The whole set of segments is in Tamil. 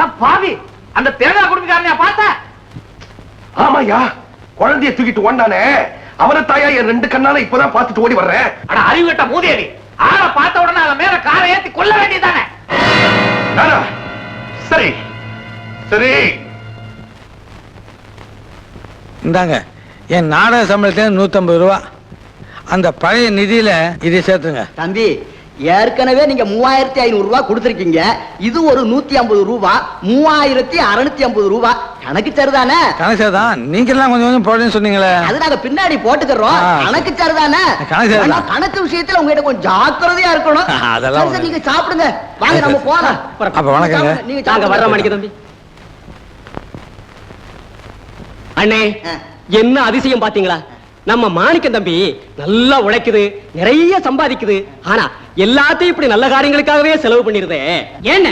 அட பாவி அந்த தேங்காய் குடும்பக்காரனையா பார்த்த? ஆமாயா குழந்தைய தூக்கிட்டு ஓண்டானே அவனை தாயா என் ரெண்டு கண்ணால இப்பதான் பார்த்துட்டு ஓடி வர்றேன். அட அறிவு கட்ட மூதேவி. ஆளை பார்த்த உடனே அவன் மேல காரை ஏத்தி கொல்ல வேண்டியதானே நானா? சரி. சரி. இந்தாங்க என் நாடக சம்பளத்தில் நூற்றம்பது ரூபா. அந்த பழைய நிதியில இதை சேர்த்துங்க. தம்பி ஏற்கனவே நீங்க மூவாயிரத்தி ஐநூறு ரூபாய் கொடுத்துருக்கீங்க. இது ஒரு நூத்தி ஐம்பது ரூபா மூவாயிரத்தி அறுநூத்தி ஐம்பது ரூபா. கணக்கு சரிதானே? கணக்கு தான் நீங்கெல்லாம் கொஞ்சம் கொஞ்சம் போடுன்னு சொன்னீங்களே. அது நாங்க பின்னாடி போட்டுக்கிறோம். கணக்கு சரிதானே? கணக்கு சரிதான். கணக்கு விஷயத்துல உங்ககிட்ட கொஞ்சம் ஜாக்கிரதையா இருக்கணும். அதெல்லாம் நீங்க சாப்பிடுங்க. வாங்க நம்ம. போலாம். அப்ப வணக்கங்க. நீங்க நாங்க வர்ற. மணிக்கு தம்பி. அண்ணே. என்ன அதிசயம் பாத்தீங்களா நம்ம மாணிக்கம் தம்பி நல்லா உழைக்குது நிறைய சம்பாதிக்குது. ஆனா எல்லாத்தையும் இப்படி நல்ல காரியங்களுக்காகவே செலவு பண்ணிருதே. என்ன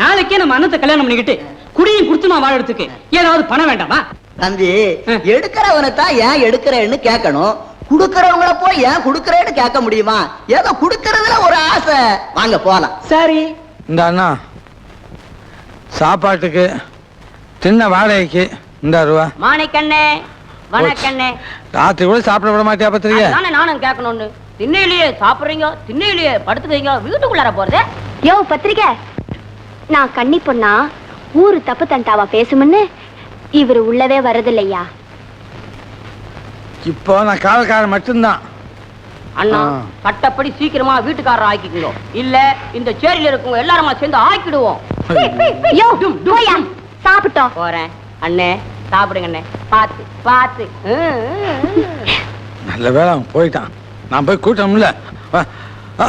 நாளைக்கே நம்ம அண்ணத்தை கல்யாணம் பண்ணிக்கிட்டு குடியும் குடுத்து நான் வாழறதுக்கு ஏதாவது பணம் வேண்டாமா? தம்பி. எடுக்கிறவனை தான் ஏன் எடுக்கிறேன்னு கேட்கணும். குடுக்கறவங்கள போய் ஏன் குடுக்கறேன்னு கேட்க முடியுமா? ஏதோ குடுக்கறதுல ஒரு ஆசை. வாங்க போலாம். சரி. இந்த அண்ணா. சாப்பாட்டுக்கு சின்ன வாடகைக்கு இந்த ரூபா மாணிக்கண்ணே வணக்கண்ணே. ராத்திரி கூட சாப்பிட விட மாட்டியா பத்திரிக்கை நானும் கேட்கணும்னு. திண்ணையிலேயே சாப்பிடுறீங்க திண்ணையிலேயே படுத்துக்கிறீங்க வீட்டுக்குள்ளார போறது. யோ பத்திரிக்கை. நான் கன்னி பொண்ணா ஊரு தப்பு தண்டாவா பேசுமுன்னு இவர் உள்ளவே வரதில்லையா? இப்போ நான் காவல்காரன் மட்டும்தான். அண்ணா ஆ. சட்டப்படி சீக்கிரமா வீட்டுக்காரர் ஆக்கிக்கோ இல்ல இந்த சேரியில இருக்கவங்க எல்லாருமா சேர்ந்து ஆக்கிடுவோம். யோ போயா சாப்பிட்டோம். போறேன். அண்ணே சாப்பிடுங்க அண்ணே. பாத்து பாத்து ம், ம், ம். நல்ல வேளை அவன் போயிட்டான். நான் போய் ஆ,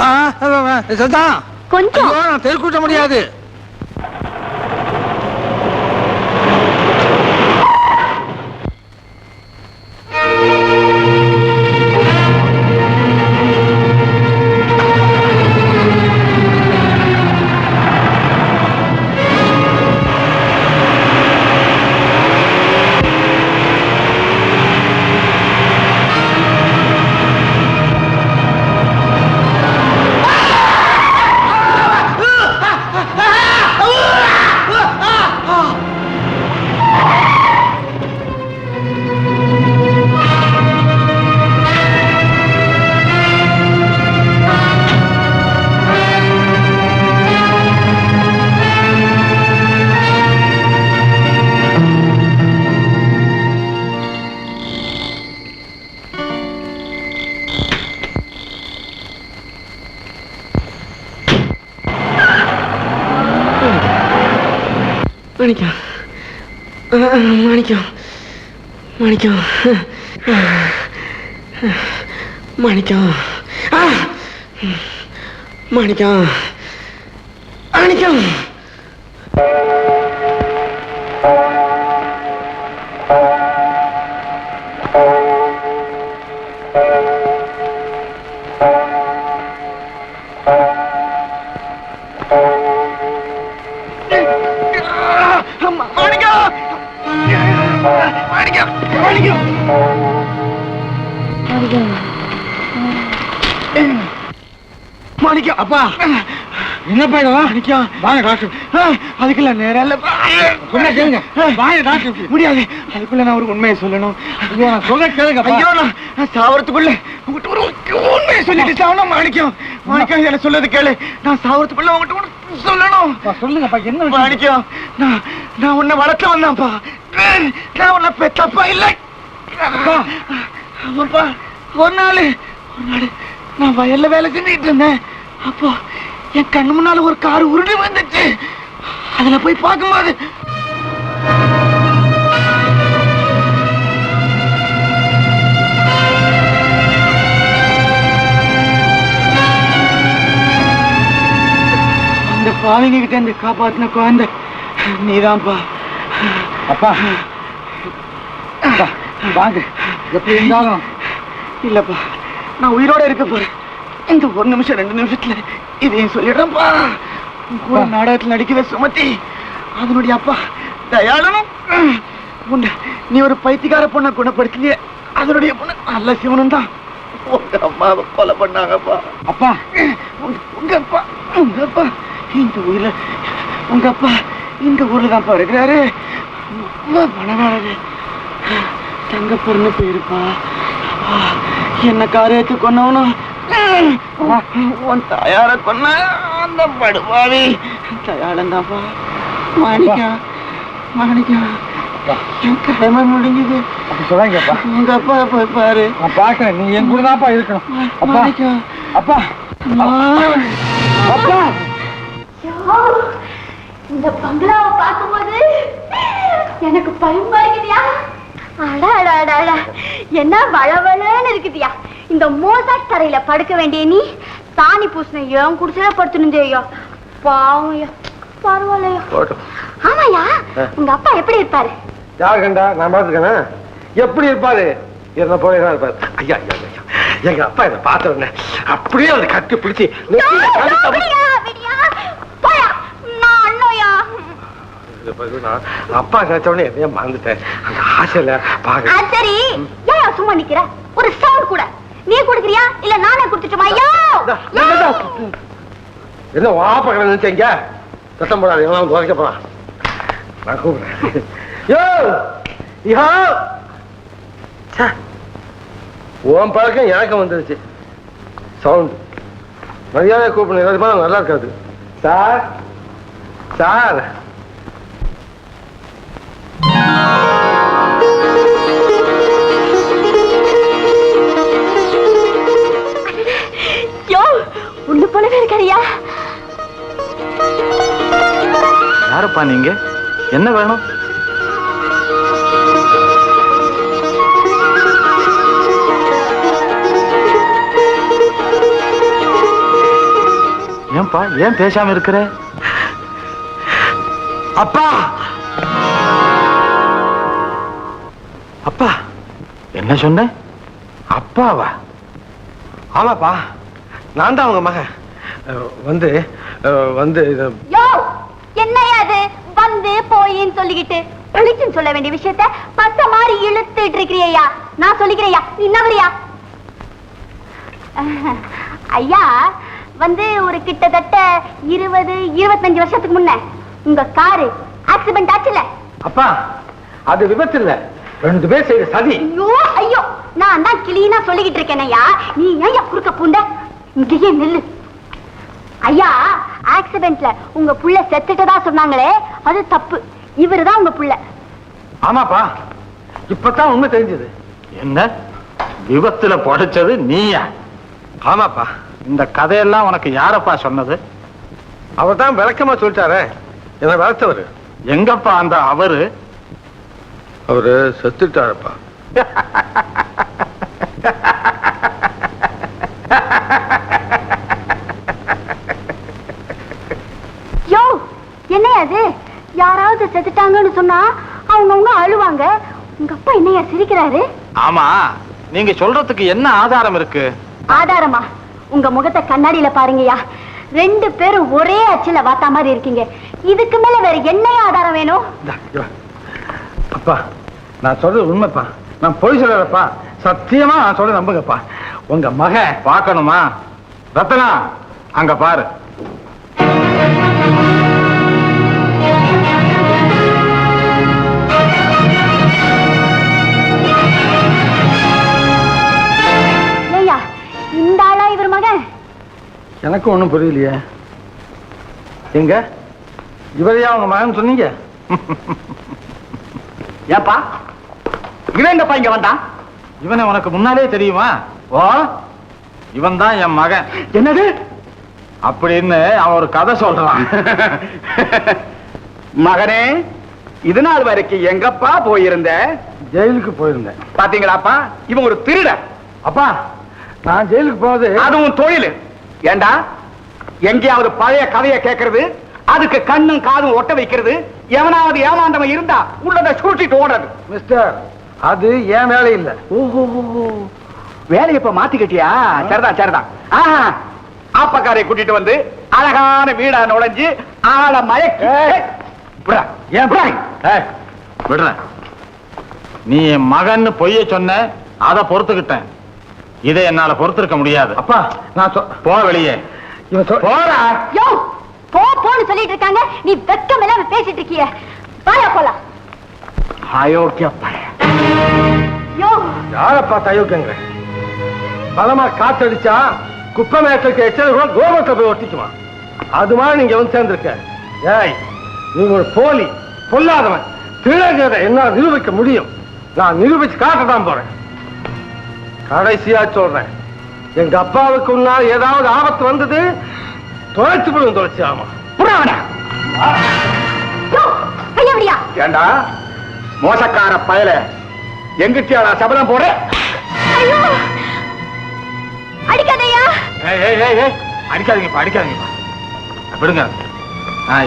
சத்தா கொஞ்சம். தெரு கூட்ட முடியாது. மாணிக்கம் மாணிக்கம் மாணிக்கம் மாணிக்கம் மாணிக்கம் மாணிக்கம் அப்பா. என்ன பையன்? மாணிக்கம் வாங்க டாக்டர் அதுக்குள்ள நேரம் இல்ல. சொன்ன கேளுங்க. வாங்க டாக்டர் முடியாது. அதுக்குள்ள நான் ஒரு உண்மையை சொல்லணும். ஐயோ நான் சொல்ல கேளுங்க ஐயோ நான் சாவறதுக்குள்ள உங்ககிட்ட ஒரு உண்மையை சொல்லிட்டு சாவணும் மாணிக்கம். மாணிக்கம் என்ன சொல்லது கேளு. நான் சாவறதுக்குள்ள உங்ககிட்ட ஒண்ணு சொல்லணும். சொல்லுங்கப்பா என்ன மாணிக்கம் நான் நான் உன்னை வளர்க்க வந்தான்ப்பா. நான் உன்னை பெத்தப்பா இல்லை. ஆமாப்பா. ஒரு நாள் ஒரு நாள் நான் வயல்ல வேலை செஞ்சுட்டு இருந்தேன். அப்போ என் கண்ணு முன்னால ஒரு கார் உருண்டு வந்துச்சு அதுல போய் பார்க்கும்போது அந்த பாவிங்க கிட்ட இருந்து காப்பாத்தின குழந்தை நீதான்ப்பா. அப்பா வாங்க. எப்படி இருந்தாலும். இல்லப்பா நான் உயிரோட இருக்க போறேன். இந்த ஒரு நிமிஷம் ரெண்டு நிமிஷத்துல இதையும் சொல்லிடுறேன்ப்பா. கூட நாடகத்தில் நடிக்கவே சுமத்தி அதனுடைய அப்பா தயாளனும் உன்னை நீ ஒரு பைத்தியக்கார பொண்ணை குணப்படுத்திய அதனுடைய பொண்ணு நல்ல சிவனும் தான். உங்க அம்மாவை கொலை பண்ணாங்கப்பா. அப்பா. உங்க அப்பா உங்க அப்பா இந்த உயிரை உங்க அப்பா இந்த ஊர்ல தான்ப்பா இருக்கிறாரு. ரொம்ப பணக்காரரு தங்க பொண்ணு போயிருப்பா. என்ன காரியத்தை கொன்னவனும் உன் தாயார கொன்ன அந்த படுபாவி. தயாளன் தான்ப்பா மாணிக்கம் மாணிக்கம் என் கடமை முடிஞ்சது. சொல்லுங்கப்பா உங்க அப்பா போய் பாரு. நான் பாக்குறேன் நீ என் கூட தான்ப்பா இருக்கணும். அப்பா. அப்பா. அப்பா. இந்த பங்களாவை பார்க்கும்போது எனக்கு பயமா இருக்குதியா? அட அட அட. என்ன வளவளன்னு இருக்குதியா? இந்த மோசாட் தரையில படுக்க வேண்டிய நீ சாணி பூசின ஏன் குடிசையில படுத்துனுந்தேயா பாவம் பரவாயில்லையா ஆமாயா உங்க அப்பா எப்படி இருப்பாரு? யார் கண்டா நான் பார்த்துக்கணா எப்படி இருப்பாரு? என்ன போய் தான் இருப்பாரு. ஐயா ஐயா ஐயா எங்க அப்பா என்ன பார்த்த உடனே அப்படியே அதை கட்டி பிடிச்சி அப்பா நினைச்ச உடனே என்னைய மறந்துட்டேன். அந்த ஆசையில பாக்க சரி. ஏன் சும்மா நிக்கிற. ஒரு சவுண்ட் கூட. நீ குடுக்குறியா? இல்ல நானே குடுத்துட்டுமா? ஐயோ! என்ன வாப்பா கடை நினைச்சீங்க சத்தம் போடாது எல்லாம் துவைக்க போறான். நான் கூப்பிடுறேன். யோ! யோ. உன் பழக்கம் எனக்கு வந்துருச்சு. சவுண்ட். மரியாதை கூப்பிடணும் எல்லாருமா நல்லா இருக்காது சார் சார். உள்ள யாரப்பா யாருப்பா நீங்க? என்ன வேணும்? ஏன்பா ஏன் பேசாம இருக்கிற? அப்பா! அப்பா! என்ன சொன்ன? அப்பாவா? ஆமாப்பா நான் தான் அவங்க மகன். வந்து வந்து யோ! என்னையா அது வந்து போயின்னு சொல்லிக்கிட்டு ஒளிச்சுன்னு சொல்ல வேண்டிய விஷயத்த பத்த மாதிரி இழுத்துட்டு இருக்கிறியா நான் சொல்லிக்கிறேயா நீ நவரியா ஐயா வந்து ஒரு கிட்டத்தட்ட இருபது இருபத்தஞ்சு வருஷத்துக்கு முன்ன உங்க காரு ஆக்சிடென்ட் ஆச்சுல. அப்பா அது விபத்து இல்ல ரெண்டு பேர் செய்த சதி. ஐயோ ஐயோ! நான் தான் கிளீனா சொல்லிக்கிட்டு இருக்கேனையா நீ ஏன் குறுக்க பூண்ட? இங்கேயே நில்லு. ஐயா ஆக்சிடென்ட்ல உங்க புள்ள செத்துட்டதா சொன்னாங்களே அது தப்பு. இவருதான் உங்க புள்ள. ஆமாப்பா. இப்பதான் உண்மை தெரிஞ்சது. என்ன? விபத்துல பொடைச்சது நீயா? ஆமாப்பா. இந்த கதையெல்லாம் உனக்கு யாரப்பா சொன்னது? அவர் தான் விளக்கமா சொல்லிட்டாரே. என்ன வளர்த்தவர். எங்கப்பா அந்த அவரு? அவரு செத்துட்டாருப்பா. யாராவது செத்துட்டாங்கன்னு சொன்னா அவங்கவுங்க அழுவாங்க. உங்க அப்பா என்னையா சிரிக்கிறாரு? ஆமா நீங்க சொல்றதுக்கு என்ன ஆதாரம் இருக்கு? ஆதாரமா? உங்க முகத்தை கண்ணாடியில பாருங்கய்யா. ரெண்டு பேரும் ஒரே அச்சுல வாத்தா மாதிரி இருக்கீங்க. இதுக்கு மேல வேற என்னையா ஆதாரம் வேணும். அப்பா நான் சொல்றது உண்மைப்பா. நான் பொய் சொல்லலப்பா. சத்தியமா நான் சொல்ல நம்புங்கப்பா. உங்க மகன் பார்க்கணுமா? ரத்தனா அங்க பாரு. எனக்கும் ஒண்ணும் புரியலையே. எங்க? இவரையா உங்க மகன் சொன்னீங்க? ஏப்பா? இவன் எங்கப்பா இங்க வந்தான்? இவனை உனக்கு முன்னாலே தெரியுமா? ஓ இவன் தான் என் மகன். என்னது? அப்படின்னு அவன் ஒரு கதை சொல்றான். மகனே இது நாள் வரைக்கும் எங்கப்பா போயிருந்த? ஜெயிலுக்கு போயிருந்தேன். பாத்தீங்களாப்பா? இவன் ஒரு திருடன். அப்பா நான் ஜெயிலுக்கு போனது அதுவும் தொழில். ஏண்டா? எங்கேயாவது பழைய கதையை கேட்கறது? அதுக்கு கண்ணும் காதும் ஒட்ட வைக்கிறது? எவனாவது ஏமாண்டவன் இருந்தா உள்ளத சூட்டிட்டு ஓடுறது. மிஸ்டர் அது ஏன் வேலை இல்ல ஓஹோ வேலையை இப்ப மாத்திக்கிட்டியா? சரிதான் சரிதான். ஆஹா. ஆப்பக்காரை கூட்டிட்டு வந்து அழகான வீடா நுழைஞ்சு ஆள மயக்கி. விட்றா. நீ என் மகன்னு பொய்ய சொன்ன அதை பொறுத்துக்கிட்டேன். இதை என்னால பொறுத்திருக்க முடியாது. அப்பா நான் சொ- போ வெளியே. போடா. யோ போ போ ஏதோன்னு சொல்லிட்டு இருக்காங்க. நீ வெக்கம் இல்லாம பேசிட்டு இருக்கிய. வாயா போலாம். அயோக்கிய யோ. யாரை பார்த்து பலமா காத்தடிச்சா குப்பை மேட்டுக்கு எச்சது கூட கோபத்தை போய் ஒட்டிக்குமா அது மாதிரி நீங்க வந்து சேர்ந்திருக்க. ஏய் நீங்க ஒரு போலி பொல்லாதவன். திருடங்கிறத என்ன நிரூபிக்க முடியும். நான் நிரூபிச்சு காட்டதான் போறேன். கடைசியா சொல்றேன். எங்க அப்பாவுக்கு முன்னால் ஏதாவது ஆபத்து வந்தது தொலைச்சு விடும் தொலைச்சு ஆமா. ஏண்டா? மோசக்கார பயல. எங்கிட்டியாடா சபதம் போற ஐயோ. அடிக்காதயா ஏய் ஏய் ஏய் ஏய். அடிக்காதீங்கப்பா அடிக்காதீங்கப்பா. விடுங்க.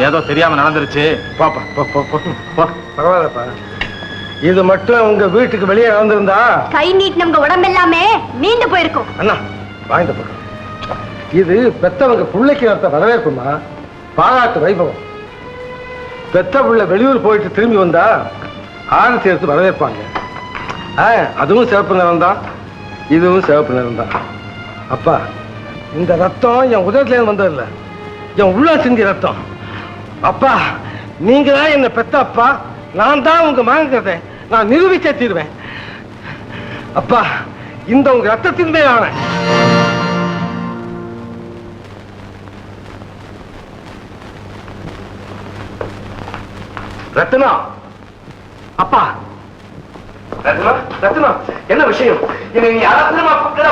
ஏதோ தெரியாம நடந்துருச்சு. பாப்பா போ போ போ போ. பரவாயில்லப்பா. இது மட்டும் உங்க வீட்டுக்கு வெளியே வந்திருந்தா கை நீட்டினவங்க உடம்பெல்லாமே நீண்டு போயிருக்கும். அண்ணா வாங்கிட்ட பக்கம் இது பெத்தவங்க பிள்ளைக்கு நடத்த வரவேற்புமா? பாராட்டு வைபவம். பெத்த புள்ள வெளியூர் போயிட்டு திரும்பி வந்தா ஆரத்தி எடுத்து வரவேற்பாங்க. ஆ, அதுவும் சிவப்பு நிறம் தான் இதுவும் சிவப்பு நிறம் தான் அப்பா இந்த ரத்தம் என் உதயத்துல இருந்து வந்ததில்ல. என் உள்ள சிந்தி ரத்தம். அப்பா நீங்க தான் என்ன பெத்த அப்பா? நான் தான் உங்க மகங்கிறத நான் நிரூபிச்சே தீருவேன். அப்பா இந்த உங்க ரத்தத்தின் மேல் ஆணை ரத்னா! அப்பா! ரத்னா ரத்னா என்ன விஷயம்? என்ன நீ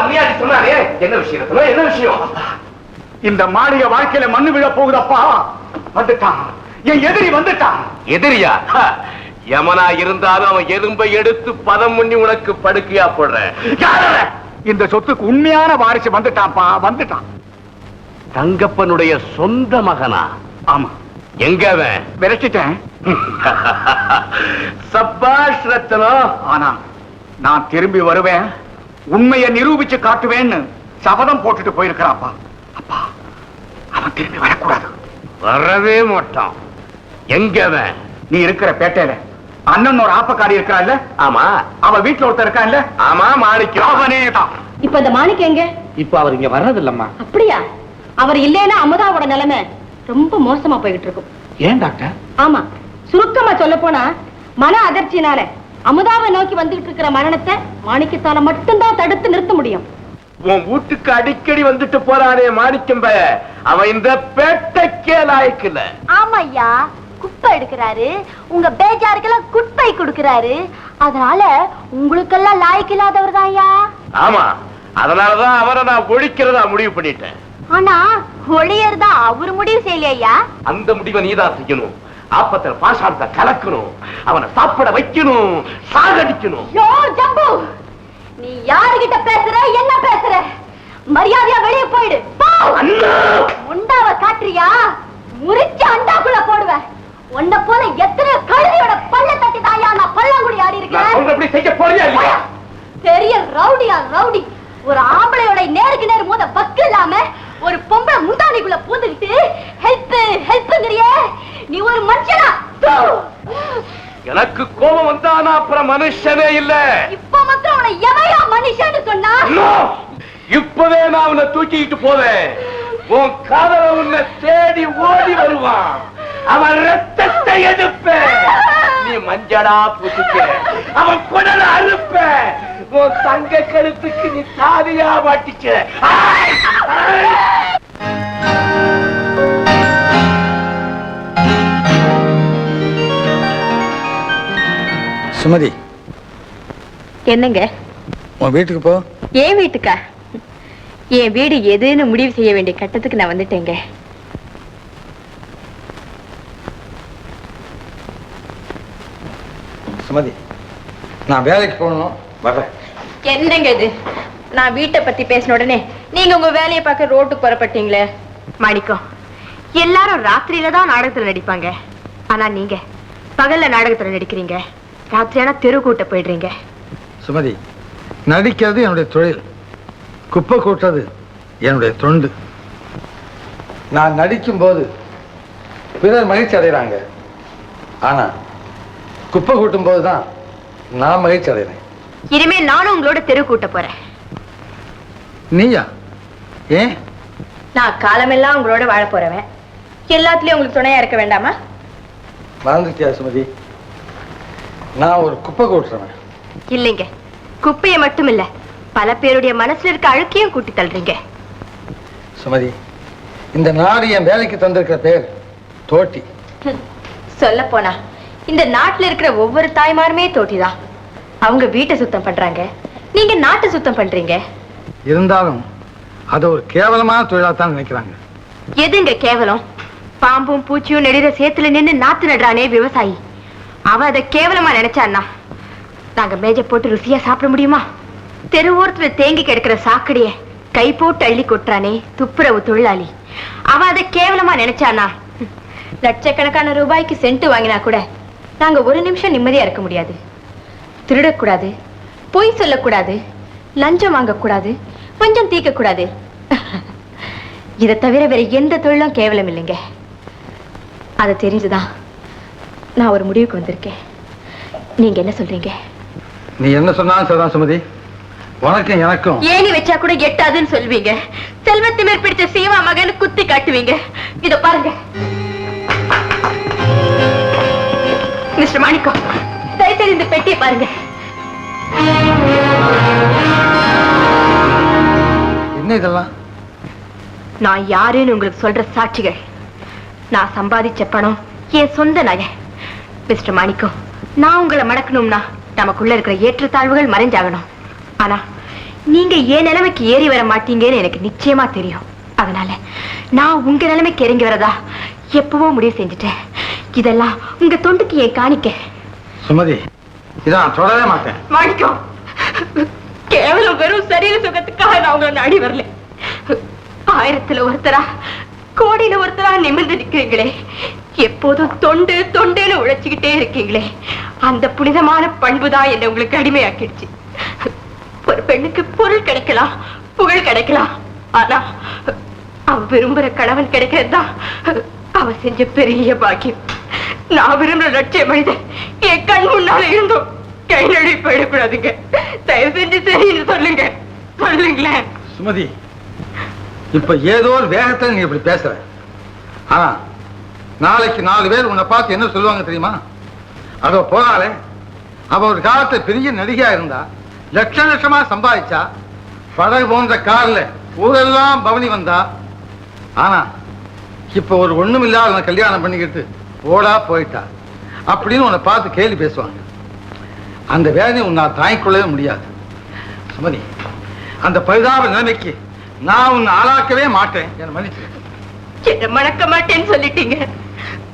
முன்னாடி சொன்னாரே? என்ன விஷயம் ரத்னா? என்ன விஷயம்? இந்த மாளிகை வாழ்க்கையில மண்ணு விழ போகுதப்பா வந்துட்டான். என் எதிரி வந்துட்டான். எதிரியா? யமனா இருந்தாலும் அவன் எறும்பை எடுத்து பதம் பண்ணி உனக்கு படுக்கையா யாரவன்? இந்த சொத்துக்கு உண்மையான வாரிசு வந்துட்டான்ப்பா வந்துட்டான். தங்கப்பனுடைய சொந்த மகனா? ஆமா. எங்க அவன்? விரட்டிட்டேன். சப்பாஷ் ஆனா நான் திரும்பி வருவேன். உண்மையை நிரூபிச்சு காட்டுவேன்னு சபதம் போட்டுட்டு போயிருக்கிறான்ப்பா. அப்பா அவன் திரும்பி வரக்கூடாது. வரவே மாட்டான். எங்க அவன்? நீ இருக்கிற பேட்டையில. அண்ணன் ஒரு ஆப்பக்காரி இருக்கிறான்ல ஆமா. அவ வீட்டுல ஒருத்தர் இருக்கான்ல ஆமா மாணிக்கம். அவனே தான் இப்ப இந்த மாணிக்கம் எங்க? இப்ப அவர் இங்க வர்றது இல்லம்மா அப்படியா? அவர் இல்லைன்னா அமுதாவோட நிலைமை ரொம்ப மோசமா போய்கிட்டு இருக்கும் ஏன் டாக்டர்? ஆமா. சுருக்கமா சொல்ல போனா மன அதிர்ச்சினால அமுதாவை நோக்கி வந்துகிட்டு இருக்கிற மரணத்தை மாணிக்கத்தால மட்டும்தான் தடுத்து நிறுத்த முடியும். உன் வீட்டுக்கு அடிக்கடி வந்துட்டு போறானே மாணிக்கம் அவன் இந்த பேட்டைக்கே லாய்க்கல ஆமாய்யா. குப்பை எடுக்கிறாரு. உங்க பேஜாருக்கெல்லாம் குப்பை கொடுக்கறாரு. அதனால உங்களுக்கெல்லாம் லாய்க்கு இல்லாதவர் தான்யா ஆமா அதனாலதான் அவரை நான் ஒழிக்கிறதா முடிவு பண்ணிட்டேன். ஆனா ஒளியர்தான் அவரு முடிவு செய்யலையா அந்த முடிவை நீதான் செய்யணும். ஆப்பத்துல பாசாரத்தை கலக்கணும். அவனை சாப்பிட வைக்கணும். சாகடிக்கணும். யோ ஜம்பு! நீ யாருகிட்ட பேசுற? என்ன பேசுற? மரியாதையா வெளியே போயிடு. போ! அண்ணா! முண்டாவ காட்டுறியா? முறிச்சு அண்டாக்குள்ள போடுவேன் உன்னை போல எத்தனை கழுதியோட பல்ல தட்டி தாயா நான் பல்லாங்குடி ஆடி இருக்கேன்? செய்ய போறியா இல்லையா? பெரிய ரவுடியா ரவுடி. ஒரு ஆம்பளையோட நேருக்கு நேர் மோத பக்கு இல்லாம ஒரு பொம்பளை முந்தானிக்குள்ள பூந்துக்கிட்டு ஹெல்ப் ஹெல்ப்ங்கறியே நீ ஒரு மனுஷனா. எனக்கு கோபம் வந்தானா அப்புறம் மனுஷனே இல்ல. இப்ப மாத்திரம் உன்னை எவையா மனுஷன்னு சொன்னா? இப்பவே நான் அவனை தூக்கிட்டு போவேன். உன் காதல உன்னை தேடி ஓடி வருவான். அவன் ரத்தத்தை எடுப்ப. நீ மஞ்சடா புசிக்க அவன் குடல அறுப்ப. உன் தங்க கருத்துக்கு நீ தாதியா மாட்டிக்க! சுமதி. என்னங்க? உன் வீட்டுக்கு போ. ஏன் வீட்டுக்கா? என் வீடு எதுன்னு முடிவு செய்ய வேண்டிய கட்டத்துக்கு நான் வந்துட்டேங்க. சுமதி. நான் வேலைக்கு போகணும். வர்றேன் என்னங்க இது? நான் வீட்டை பத்தி பேசின உடனே நீங்க உங்க வேலையை பார்க்க ரோட்டுக்கு புறப்பட்டீங்களே? மாணிக்கம் எல்லாரும் ராத்திரியில தான் நாடகத்துல நடிப்பாங்க. ஆனா நீங்க பகல்ல நாடகத்துல நடிக்கிறீங்க. ராத்திரியானா தெரு கூட்ட போயிடுறீங்க. சுமதி நடிக்கிறது என்னுடைய தொழில். குப்பை கூட்டுறது என்னுடைய தொண்டு. நான் நடிக்கும்போது பிறர் மகிழ்ச்சி அடைகிறாங்க. ஆனா குப்பை கூட்டும் போது தான் நான் மகிழ்ச்சி அடைகிறேன். இனிமே நானும் உங்களோட தெரு கூட்ட போறேன். நீயா? ஏன்? நான் காலமெல்லாம் உங்களோட வாழ போறவன். எல்லாத்துலயும் உங்களுக்கு துணையா இருக்க வேண்டாமா? மறந்துட்டியா சுமதி? நான் ஒரு குப்பை கூட்டுறவன். இல்லைங்க. குப்பையை மட்டும் இல்ல பல பேருடைய மனசுல இருக்க அழுக்கையும் கூட்டி தள்ளுறீங்க. சுமதி இந்த நாடு என் வேலைக்கு தந்திருக்கிற பேர் தோட்டி. சொல்ல போனா. இந்த நாட்டுல இருக்கிற ஒவ்வொரு தாய்மாருமே தோட்டிதான். அவங்க வீட்டை சுத்தம் பண்றாங்க. நீங்க நாட்டை சுத்தம் பண்றீங்க. இருந்தாலும் அதை ஒரு கேவலமான தொழிலாத்தான் நினைக்கிறாங்க. எதுங்க கேவலம்? பாம்பும் பூச்சியும் நெடிற சேத்துல நின்னு நாத்து நடுறானே விவசாயி. அவன் அதை கேவலமா நினைச்சான்னா நாங்க மேஜை போட்டு ருசியா சாப்பிட முடியுமா? தெரு ஓரத்துல தேங்கி கிடக்கிற சாக்கடைய கை போட்டு அள்ளி கொட்டுறானே துப்புரவு தொழிலாளி. அவன் அதை கேவலமா நினைச்சானா லட்சக்கணக்கான ரூபாய்க்கு சென்ட் வாங்கினா கூட நாங்க ஒரு நிமிஷம் நிம்மதியா இருக்க முடியாது. திருடக்கூடாது பொய் சொல்லக்கூடாது லஞ்சம் வாங்கக்கூடாது வஞ்சம் தீர்க்கக்கூடாது இதை தவிர வேற எந்த தொழிலும் கேவலம் இல்லைங்க. அதை தெரிஞ்சுதான் நான் ஒரு முடிவுக்கு வந்திருக்கேன். நீங்க என்ன சொல்றீங்க? நீ என்ன சொன்னாலும் சரிதான் சுமதி. உனக்கும் எனக்கும். ஏணி வச்சா கூட எட்டாதுன்னு சொல்வீங்க. செல்வத்தை மேற் பிடிச்ச சீமா மகன் குத்தி காட்டுவீங்க. இத பாருங்க. மிஸ்டர் மாணிக்கம் தயவுசெய்து இந்த பெட்டியை பாருங்க. என்ன இதெல்லாம்? நான் யாருன்னு உங்களுக்கு சொல்ற சாட்சிகள். நான் சம்பாதிச்ச பணம் என் சொந்த நகை. மிஸ்டர் மாணிக்கம் நான் உங்களை மடக்கணும்னா நமக்குள்ள இருக்கிற ஏற்றத்தாழ்வுகள் மறைஞ்சாகணும். ஆனா நீங்க என் நிலைமைக்கு ஏறி வர மாட்டீங்கன்னு எனக்கு நிச்சயமா தெரியும். அதனால நான் உங்க நிலைமைக்கு இறங்கி வரதா எப்பவோ முடிவு செஞ்சுட்டேன். இதெல்லாம் உங்க தொண்டுக்கு என் காணிக்க? சுமதி இதை நான் தொடவே மாட்டேன். மாணிக்கம் கேவலம் வெறும் சரீர சுகத்துக்காக நான் உங்களை நாடி வரல. ஆயிரத்துல ஒருத்தரா கோடியில ஒருத்தரா நிமிர்ந்து நிக்கிறீங்களே. எப்போதும் தொண்டு தொண்டுன்னு உழைச்சுக்கிட்டே இருக்கீங்களே. அந்த புனிதமான பண்பு தான் என்னை உங்களுக்கு அடிமையாக்கிடுச்சு. ஒரு பெண்ணுக்கு பொருள் கிடைக்கலாம் புகழ் கிடைக்கலாம். ஆனா அவ விரும்புற கணவன் கிடைக்கிறது தான் அவ செஞ்ச பெரிய பாக்கியம். நான் விரும்புற லட்சிய மனிதன் என் கண் முன்னால இருந்தோம் கை நடி போயிடக்கூடாதுங்க. தயவு செஞ்சு சரின்னு சொல்லுங்க. சொல்லுங்களேன். சுமதி இப்ப ஏதோ ஒரு வேகத்துல நீ இப்படி பேசுற. ஆனா நாளைக்கு நாலு பேர் உன்னை பார்த்து என்ன சொல்லுவாங்க தெரியுமா? அதோ போறாளே. அவ ஒரு காலத்துல பெரிய நடிகையா இருந்தா லட்ச லட்சமா சம்பாதிச்சா படகு போன்ற கார்ல ஊரெல்லாம் பவனி வந்தா ஆனா இப்ப ஒரு ஒண்ணும் இல்லாத கல்யாணம் பண்ணிக்கிட்டு ஓடா போயிட்டா அப்படின்னு உன்னை பார்த்து கேள்வி பேசுவாங்க. அந்த வேதனை உன்னால் தாங்கிக் கொள்ளவே முடியாது. சுமதி அந்த பரிதாப நிலைமைக்கு நான் உன்னை ஆளாக்கவே மாட்டேன். என மன்னிச்சு மணக்க மாட்டேன்னு சொல்லிட்டீங்க.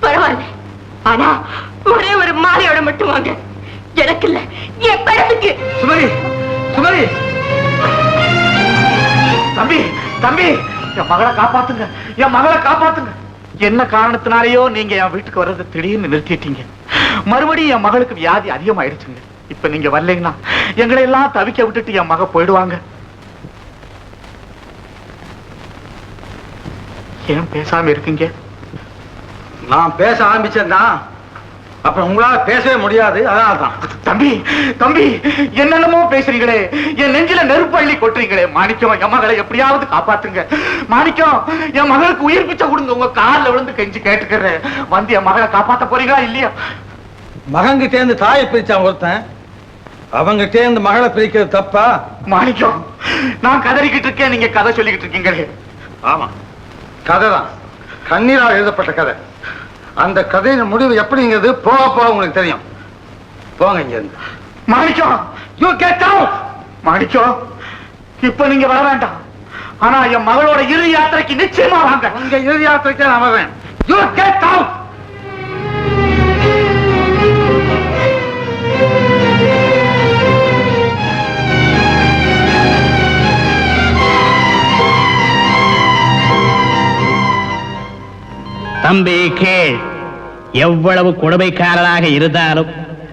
பரவாயில்ல. ஆனா ஒரே ஒரு மாலையோட மட்டும் வாங்க. எனக்கு இல்ல. என் படத்துக்கு சுமதி சுமதி. தம்பி தம்பி. என் மகளை காப்பாத்துங்க. என் மகளை காப்பாத்துங்க. என்ன காரணத்தினாலேயோ நீங்க என் வீட்டுக்கு வர்றதை திடீர்னு நிறுத்திட்டீங்க. மறுபடியும் என் மகளுக்கு வியாதி அதிகமாயிடுச்சுங்க. இப்ப நீங்க வரலைங்கன்னா எங்களை எல்லாம் தவிக்க விட்டுட்டு என் மக போயிடுவாங்க. ஏன் பேசாம இருக்கீங்க? நான் பேச ஆரம்பிச்சேன்னா அப்புறம் உங்களால பேசவே முடியாது அதனால தான் தம்பி தம்பி என்னென்னமோ பேசுறீங்களே. என் நெஞ்சில நெருப்பள்ளி கொட்டுறீங்களே. மாணிக்கம் என் மகளை எப்படியாவது காப்பாத்துங்க. மாணிக்கம் என் மகளுக்கு உயிர் பிச்சை கொடுங்க. உங்க கால்ல விழுந்து கெஞ்சி கேட்டுக்கிறேன். வந்து என் மகளை காப்பாத்த போறீங்களா இல்லையா? மகன்கிட்ட இருந்து தாயை பிரிச்சான் ஒருத்தன். அவங்கிட்டே இருந்து மகளை பிரிக்கிறது தப்பா? மாணிக்கம் நான் கதறிக்கிட்டு இருக்கேன். நீங்க கதை சொல்லிக்கிட்டு இருக்கீங்களே. ஆமா. கதை தான் கண்ணீரால் எழுதப்பட்ட கதை. அந்த கதையின் முடிவு எப்படிங்கிறது போக போக உங்களுக்கு தெரியும். போங்க இங்க இருந்து மாணிக்கம் யூ கெட் மாணிக்கம் இப்ப நீங்க வர வேண்டாம். ஆனா என் மகளோட இறுதி யாத்திரைக்கு நிச்சயமா வாங்க. உங்க இறுதி யாத்திரைக்கே நான் வருவேன். யூ கெட் தம்பி கேள். எவ்வளவு கொடுமைக்காரராக இருந்தாலும்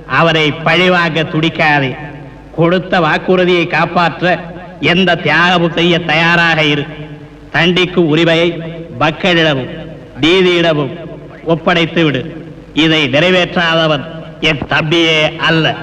அவரை பழிவாங்க துடிக்காதே. கொடுத்த வாக்குறுதியை காப்பாற்ற எந்த தியாகமும் செய்ய தயாராக இரு. தண்டிக்கும் உரிமையை மக்களிடமும் நீதியிடமும் ஒப்படைத்து விடு இதை நிறைவேற்றாதவன் என் தம்பியே அல்ல.